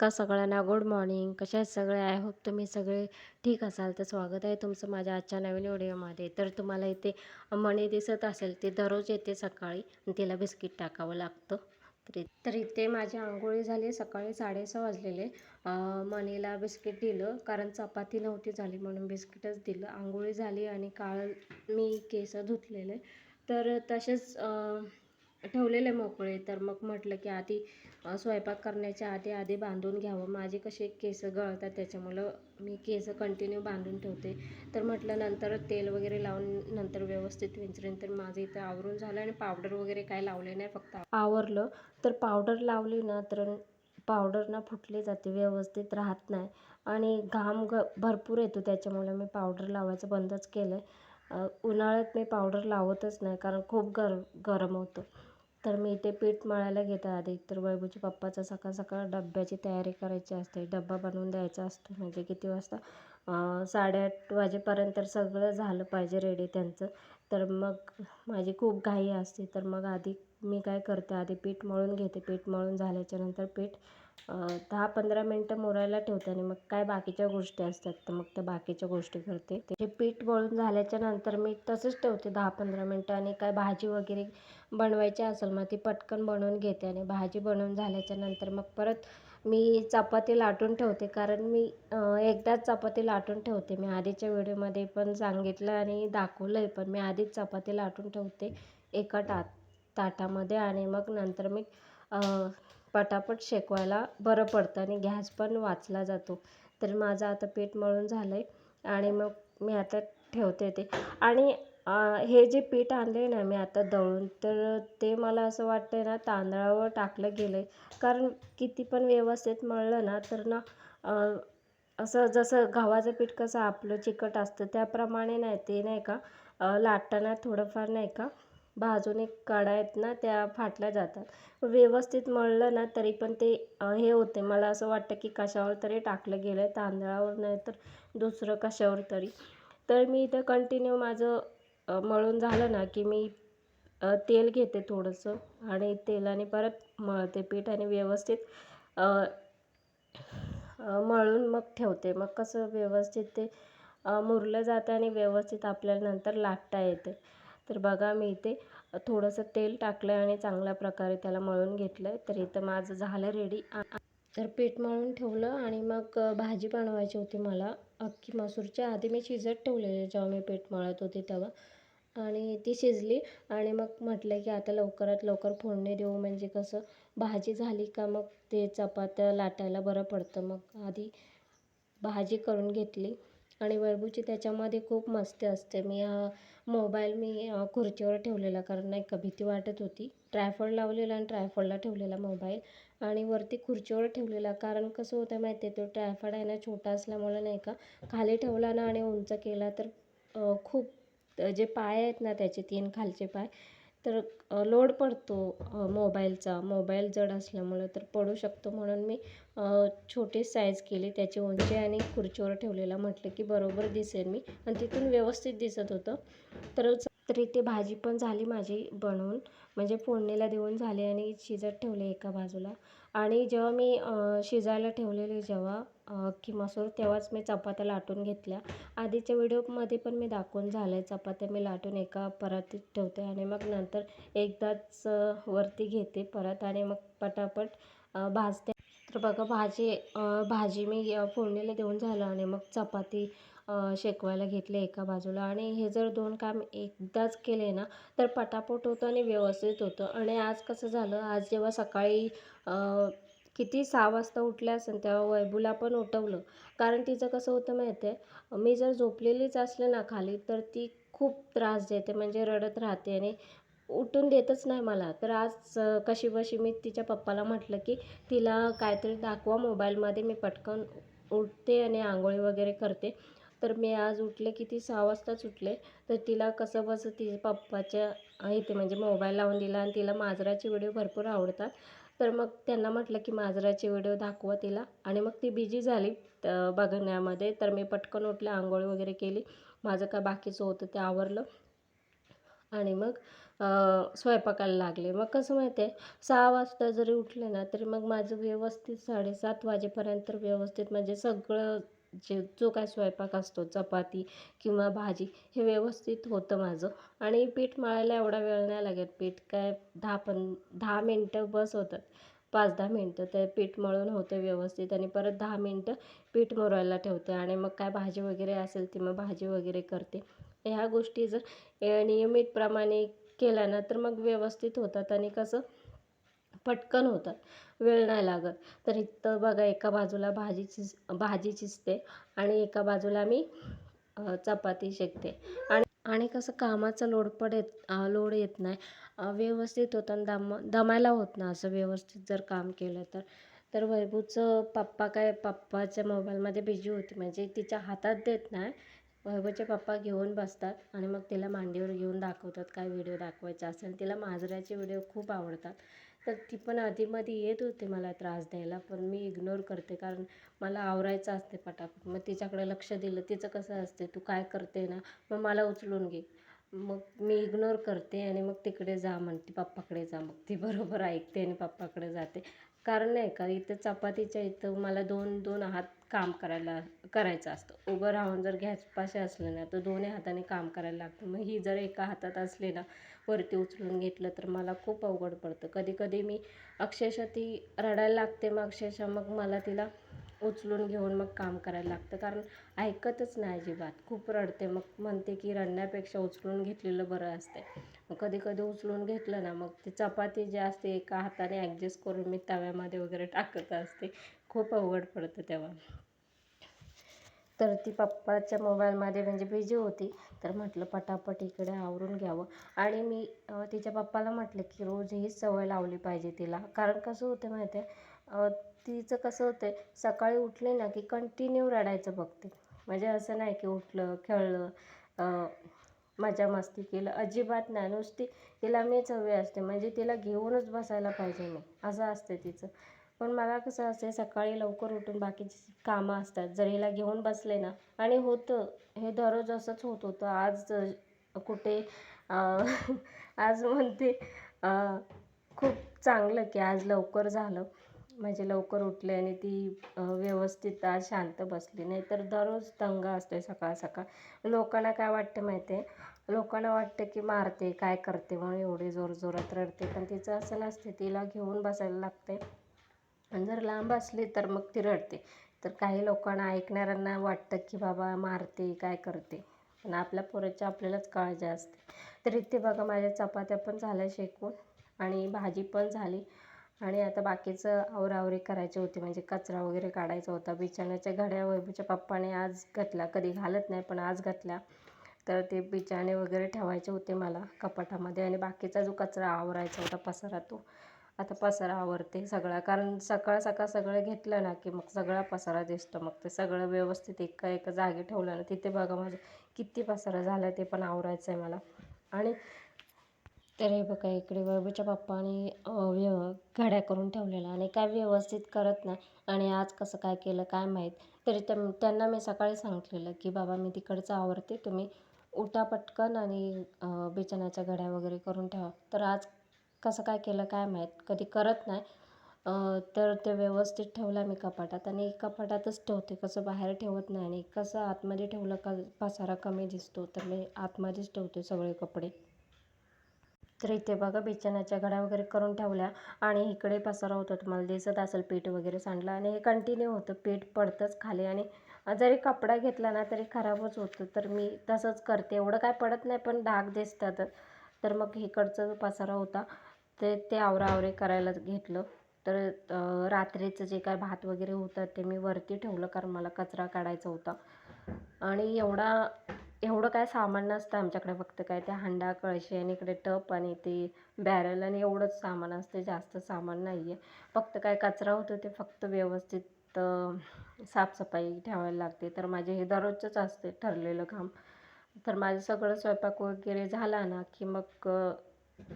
नमस्कार सगळ्यांना. Good morning कशा आहेत सगळे? आय होप तुम्ही सगळे ठीक असाल. तर स्वागत आहे तुमचं माझ्या आजच्या नवीन व्हिडिओमध्ये. तर तुम्हाला इथे मणी दिसत असेल ते दररोज येते सकाळी आणि तिला बिस्किट टाकावं लागतं. तर तर इथे माझी आंघोळी झाली सकाळी साडेसहा वाजलेले. मणीला बिस्किट दिलं कारण चपाती नव्हती झाली म्हणून बिस्किटच दिलं. आंघोळी झाली आणि काळ मी केस धुतलेले. तर तसेच ठेवलेले मोकळे. तर मग म्हटलं की आधी स्वयंपाक करण्याच्या आधी आधी बांधून घ्यावं. माझे कसे केस गळतात त्याच्यामुळं मी केस कंटिन्यू बांधून ठेवते. तर म्हटलं नंतर तेल वगैरे लावून नंतर व्यवस्थित विंचरेन. तर माझं इथं आवरून झालं आणि पावडर वगैरे काय लावले नाही फक्त आवरलं. तर पावडर लावली ना तर पावडर ना फुटली जाते व्यवस्थित राहत नाही. आणि घाम ग भरपूर येतो त्याच्यामुळे मी पावडर लावायचं बंदच केलं आहे उन्हाळ्यात मी पावडर लावतच नाही कारण खूप गर गरम होतं. तर मी इथे पीठ मळायला घेते आधी. तर वैभूच्या पप्पाचा सकाळ सकाळ डब्याची तयारी करायची असते. डब्बा बनवून द्यायचा असतो म्हणजे किती वाजता? साडेआठ वाजेपर्यंत तर सगळं झालं पाहिजे रेडी त्यांचं. तर मग माझी खूप घाई असते. तर मग आधी मी काय करते आधी पीठ मळून घेते. पीठ मळून झाल्याच्यानंतर पीठ दहा पंधरा मिनटं मुरायला ठेवते आणि मग काय बाकीच्या गोष्टी असतात तर मग त्या बाकीच्या गोष्टी करते. ते पीठ मळून झाल्याच्यानंतर मी तसंच ठेवते दहा पंधरा मिनटं आणि काय भाजी वगैरे बनवायची असेल मग ती पटकन बनवून घेते आणि भाजी बनवून झाल्याच्यानंतर मग परत मी चपाती लाटून ठेवते. कारण मी एकदाच चपाती लाटून ठेवते. मी आधीच्या व्हिडिओमध्ये पण सांगितलं आणि दाखवलं आहे पण मी आधीच चपाती लाटून ठेवते एका टात. ताटामध्ये आणि मग नंतर मी पटापट शेकवायला बरं पडतं आणि गॅस पण वाचला जातो. तर माझं आता पीठ मळून झालं आहे आणि मग मी आता ठेवते ते. आणि हे जे पीठ आणले ना मी आता दळून तर ते मला असं वाटतंय ना तांदळावर टाकलं गेलं आहे कारण किती पण व्यवस्थित मळलं ना तर ना असं जसं गव्हाचं पीठ कसं आपलं चिकट असतं त्याप्रमाणे नाही ते नाही का लाटताना थोडंफार नाही का भाजून एक कडा आहेत ना त्या फाटल्या जातात. व्यवस्थित मळलं ना तरी पण ते हे होते. मला असं वाटतं की कशावर तरी टाकलं गेलं आहे तांदळावर नाही तर दुसरं कशावर तरी. तर मी इथं कंटिन्यू माझं मळून झालं ना की मी तेल घेते थोडंसं आणि तेलाने परत मळते पीठ आणि व्यवस्थित मळून मग ठेवते. मग कसं व्यवस्थित ते मुरलं जातं आणि व्यवस्थित आपल्याला नंतर लाटता येते. तर बघा मी इथे थोडंसं तेल टाकलं आणि चांगल्या प्रकारे त्याला मळून घेतलं तर इथं माझं झालं रेडी तर पीठ मळून ठेवलं आणि मग भाजी बनवायची होती मला. अख्खी मसूरच्या आधी मी शिजत ठेवलेली जेव्हा मी पीठ मळत होते तेव्हा. आणि ती शिजली आणि मग म्हटलं की आता लवकरात लवकर फोडणी देऊ. म्हणजे कसं भाजी झाली का मग ते चपात्या लाटायला बरं पडतं. मग आधी भाजी करून घेतली. आणि वैभूची त्याच्यामध्ये खूप मस्ती असते. मी मोबाईल मी खुर्चीवर ठेवलेला कारण नाही का भीती वाटत होती. ट्रायफॉड लावलेला आणि ट्रायफॉडला ठेवलेला मोबाईल आणि वरती खुर्चीवर ठेवलेला कारण कसं होतं माहिती आहे तो ट्रायफॉड आहे ना छोटा असल्यामुळे नाही का खाली ठेवला ना आणि उंच केला तर खूप जे पाय आहेत ना त्याचे तीन खालचे पाय तर लोड पडतो मोबाईलचा. मोबाईल जड असल्यामुळं तर पडू शकतो म्हणून मी छोटी साईज केली. त्याची उंची आणि खुर्चीवर ठेवलेला म्हटलं की बरोबर दिसेल मी. आणि तिथून व्यवस्थित दिसत होतं. तर तरी इथे भाजी पण झाली माझी बनवून. म्हणजे फोडणीला देऊन झाली आणि शिजत ठेवले एका बाजूला. आणि जेव्हा मी शिजायला ठेवलेली जेव्हा की अख्खी मसूर तेव्हाच मी चपात्या लाटून घेतल्या. आधीच्या व्हिडिओमध्ये पण मी दाखवून झालं आहे चपात्या मी लाटून एका परातीत ठेवते आणि मग नंतर एकदाच वरती घेते परत आणि मग पटापट भाजते. तर बघा भाजी भाजी मी फोडणीला देऊन झालं आणि मग चपाती शेकवायला घेतले एका बाजूला. आणि हे जर दोन काम एकदाच केले ना तर पटापट होतं आणि व्यवस्थित होतं. आणि आज कसं झालं आज जेव्हा सकाळी किती सहा वाजता उठले असेल तेव्हा वैभूला पण उठवलं. कारण तिचं कसं होतं माहीत आहे मी जर झोपलेलीच असले ना खाली तर ती खूप त्रास देते म्हणजे रडत राहते आणि उठून देतच नाही मला. तर आज कशीबशी कशी बशी मी तिच्या पप्पाला म्हटलं की तिला काहीतरी दाखवा मोबाईलमध्ये मी पटकन उठते आणि आंघोळी वगैरे करते. तर मी आज उठले किती सहा वाजताच उठले. तर तिला कसं बसं तिच्या पप्पाच्या इथे म्हणजे मोबाईल लावून दिला आणि तिला माजराचे व्हिडिओ भरपूर आवडतात. तर मग त्यांना म्हटलं की माजराचे व्हिडिओ दाखवा तिला. आणि मग ती बिझी झाली बघण्यामध्ये. तर मी पटकन उठले आंघोळ वगैरे केली. माझं काय बाकीचं होतं ते आवरलं. आणि मग स्वयंपाकाला लागले. मग कसं माहिती आहे सहा वाजता जरी उठले ना तरी मग माझं व्यवस्थित साडेसात वाजेपर्यंत व्यवस्थित म्हणजे सगळं जे जो काय स्वयंपाक असतो चपाती किंवा भाजी हे व्यवस्थित होतं माझं. आणि पीठ मळायला एवढा वेळ नाही लागत. पीठ काय दहा पण दहा मिनटं बस होतात. पाच दहा मिनटं ते पीठ मळून होतं व्यवस्थित आणि परत दहा मिनटं पीठ मुरवायला ठेवते. आणि मग काय भाजी वगैरे असेल ती मग भाजी वगैरे करते. ह्या गोष्टी जर नियमितप्रमाणे केल्या ना तर मग व्यवस्थित होतात. आणि कसं पटकन होतात. वेळ नाही लागत. तर इथं बघा एका बाजूला भाजी चिज भाजी चिजते आणि एका बाजूला मी चपाती शेकते. आणि आणि कसं कामाचा लोड पड येत लोड येत नाही. व्यवस्थित होतं आणि दम दमायला होत ना असं व्यवस्थित जर काम केलं तर. तर वैभवचं पप्पा काय पप्पाच्या मोबाईलमध्ये बिझी होती. म्हणजे तिच्या हातात देत नाही. वैभवचे पप्पा घेऊन बसतात आणि मग तिला मांडीवर घेऊन दाखवतात काय व्हिडिओ दाखवायचा असेल. तिला मांजराचे व्हिडिओ खूप आवडतात. तर ती पण आधीमध्ये येत होती मला त्रास द्यायला पण मी इग्नोर करते कारण मला आवरायचं असते पटापट. मग तिच्याकडे लक्ष दिलं तिचं कसं असते तू काय करते ना मग मला उचलून घे. मग मी इग्नोर करते आणि मग तिकडे जा म्हणते पप्पाकडे जा मग. ती बरोबर ऐकते आणि पप्पाकडे जाते. कारण नाही का इथं चपातीच्या इथं मला दोन दोन हात काम करायला करायचं असतं. उभं राहून जर गॅसपाशी असलं ना तर दोन्ही हाताने काम करायला लागतं. मग ही जर एका हातात असली ना वरती उचलून घेतलं तर मला खूप अवघड पडतं. कधी कधी मी अक्षरशः ती रडायला लागते मग अक्षरशः मग मला तिला उचलून घेऊन मग काम करायला लागतं. कारण ऐकतच नाही अजिबात. खूप रडते. मग म्हणते की रडण्यापेक्षा उचलून घेतलेलं बरं असते मग कधी कधी उचलून घेतलं ना मग ती चपाती जी असते एका हाताने ॲडजस्ट करून मी तव्यामध्ये वगैरे टाकत असते. खूप अवघड पडतं तेव्हा. तर ती पप्पाच्या मोबाईलमध्ये म्हणजे बिझी होती. तर म्हटलं पटापट इकडे आवरून घ्यावं. आणि मी तिच्या पप्पाला म्हटलं की रोज हीच सवय लावली पाहिजे तिला. कारण कसं होतं माहिती आहे तिचं कसं होतं सकाळी उठले ना की कंटिन्यू रडायचं बघते. म्हणजे असं नाही की उठलं खेळलं मजा मस्ती केलं. अजिबात नाही. नुसती तिला मीच हवी असते. म्हणजे तिला घेऊनच बसायला पाहिजे मी असं असते तिचं. पण मला कसं असते सकाळी लवकर उठून बाकीची कामं असतात. जर हिला घेऊन बसले ना आणि होतं हे दररोज असंच होत होतं. आज कुठे आज म्हणते खूप चांगलं की आज लवकर झालं. म्हणजे लवकर उठले आणि ती व्यवस्थित आज शांत बसली. नाही तर दररोज दंगा असतोय सकाळ सकाळ. लोकांना काय वाटतं माहिती आहे लोकांना वाटतं की मारते काय करते म्हणून एवढी जोर जोरात रडते. पण तिचं असं नसते तिला घेऊन बसायला लागते जर लांब असली तर मग ती रडते तर काही लोकांना ऐकणाऱ्यांना वाटतं की बाबा मारते काय करते. पण आपल्या पोराची आपल्यालाच काळजी असते. तर इथे बघा माझ्या चपात्या पण झाल्या शेकून आणि भाजी पण झाली. आणि आता बाकीचं आवरावरी करायची होती. म्हणजे कचरा वगैरे काढायचा होता. बिछाण्याच्या घड्या वैभवच्या पप्पाने आज घातल्या. कधी घालत नाही पण आज घातल्या. तर ते बिछाणे वगैरे ठेवायचे होते मला कपाटामध्ये. आणि बाकीचा जो कचरा आवरायचा होता पसारा तो आता पसारा आवरते सगळा. कारण सकाळ सकाळ सगळं घेतलं ना की मग सगळा पसारा दिसतो. मग ते सगळं व्यवस्थित एका एका जागी ठेवलं ना तिथे बघा माझं किती पसारा झाला ते पण आवरायचं आहे मला. आणि तर हे बघा इकडे वैभवच्या पप्पाने व्यव घड्या करून ठेवलेल्या आणि काय व्यवस्थित करत नाही. आणि आज कसं काय केलं काय माहीत. तरी त्यां त्यांना मी सकाळी सांगितलेलं की बाबा मी तिकडचं आवरते. तुम्ही उठा पटकन आणि बिछाण्याच्या घड्या वगैरे करून ठेवा. तर आज कसं काय केलं काय माहीत कधी करत नाही. तर ते व्यवस्थित ठेवला मी कपाटात आणि कपाटातच ठेवते कसं बाहेर ठेवत नाही आणि कसं आतमध्ये ठेवलं का पसारा कमी दिसतो तर मी आतमध्येच ठेवते सगळे कपडे. तर इथे बघा बिछाण्याच्या घड्या वगैरे करून ठेवल्या आणि इकडे पसारा होतो. तुम्हाला दिसत असेल पीठ वगैरे सांडलं आणि हे कंटिन्यू होतं. पीठ पडतंच खाली आणि जरी कपडा घेतला ना तरी खराबच होतं. तर मी तसंच करते. एवढं काय पडत नाही पण डाग दिसतात. तर मग इकडचा जो पसारा होता. ते ते आवराआवरी करायला घेतलं. तर रात्रीचं जे काय भात वगैरे होतं ते मी वरती ठेवलं कारण मला कचरा काढायचा होता. आणि एवढा एवढं काय सामान नसतं आमच्याकडे फक्त काय ते हांडा कळशी आणि इकडे टप आणि ते बॅरल आणि एवढंच सामान असते. जास्त सामान नाही आहे फक्त काय कचरा होतो ते फक्त व्यवस्थित साफसफाई ठेवायला लागते. तर माझे हे दररोजचंच असते ठरलेलं काम. तर माझं सगळं स्वयंपाक वगैरे झाला ना की मग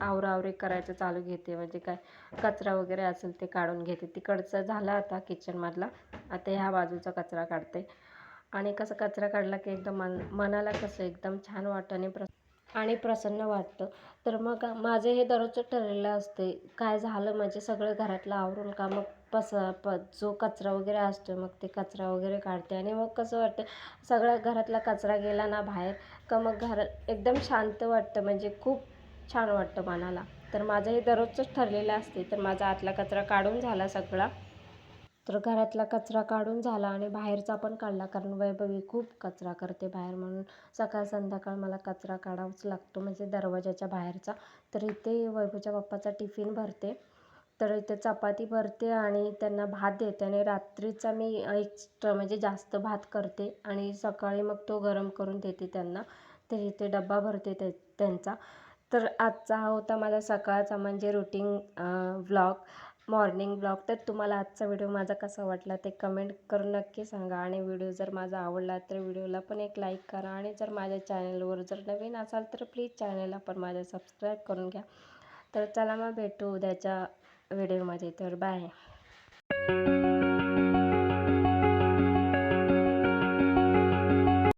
आवराआवरी करायचं चालू घेते. म्हणजे काय कचरा वगैरे असेल ते काढून घेते. तिकडचं झालं आता किचनमधला आता ह्या बाजूचा कचरा काढते. आणि कसं कचरा काढला की एकदम मन मनाला कसं एकदम छान वाटतं आणि प्र आणि प्रसन्न वाटतं. तर मग माझं हे दररोजचं ठरलेलं असते काय झालं म्हणजे सगळं घरातलं आवरून का मग पस प जो कचरा वगैरे असतो मग ते कचरा वगैरे काढते. आणि मग कसं वाटतं सगळा घरातला कचरा गेला ना बाहेर का मग घरात एकदम शांत वाटतं. म्हणजे खूप छान वाटतं मनाला. तर माझं हे दररोजच ठरलेलं असते. तर माझा आतला कचरा काढून झाला सगळा. तर घरातला कचरा काढून झाला आणि बाहेरचा पण काढला. कारण वैभवी खूप कचरा करते बाहेर म्हणून. सकाळ संध्याकाळ मला कचरा काढावाच लागतो म्हणजे दरवाजाच्या बाहेरचा. तर इथे वैभवच्या पप्पाचा टिफिन भरते. तर इथे चपाती भरते आणि त्यांना भात देते आणि रात्रीचा मी एक्स्ट्रा म्हणजे जास्त भात करते आणि सकाळी मग तो गरम करून देते त्यांना. तर इथे डब्बा भरते ते त्यांचा. तर आजचा हा होता माझा सकाळचा म्हणजे रुटीन व्लॉग मॉर्निंग ब्लॉग तर तुम्हाला आजचा व्हिडिओ माझा कसा वाटला ते कमेंट करून नक्की सांगा. आणि व्हिडिओ जर माझा आवडला तर व्हिडिओला पण एक लाईक करा. आणि जर माझ्या चॅनलवर जर नवीन असाल तर प्लीज चॅनलला पण माझ्या सबस्क्राईब करून घ्या. तर चला मग भेटू उद्याच्या व्हिडिओमध्ये तर बाय